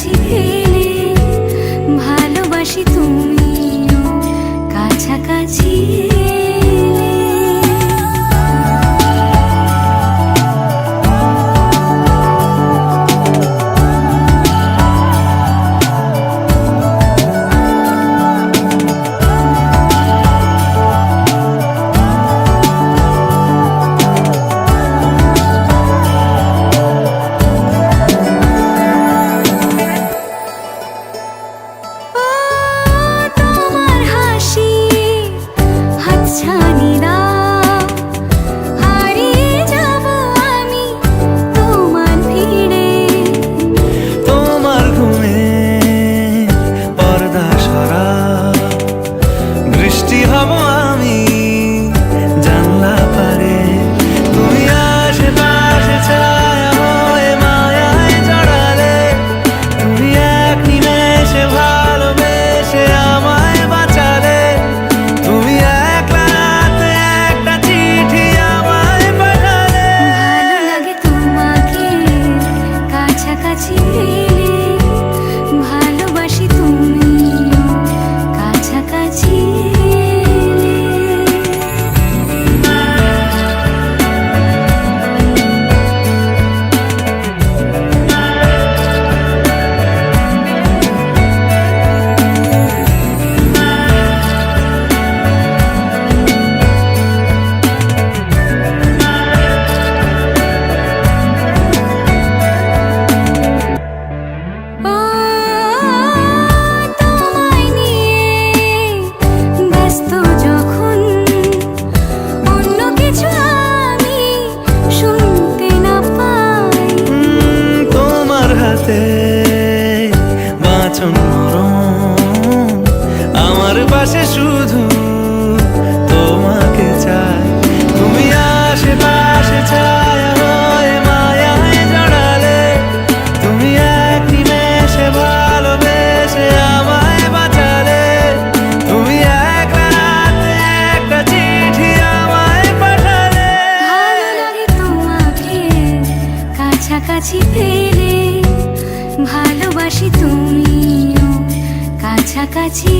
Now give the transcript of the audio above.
কাছে এলে ভালোবাসি তুমিও কাছাকাছি আমার পাশে শুধু তোমাকে চাই। তুমি আশেপাশে চাই আমায় মায়ায় জড়ালে। তুমি এক নিমেষে ভালোবেসে আমায় বাঁচালে। তুমি এক রাতে একটা চিঠি আমায় পাঠালে। লাগে তোমাকে কাছাকাছি পেলে। ভালোবাসি তুমি। কাছাকাছি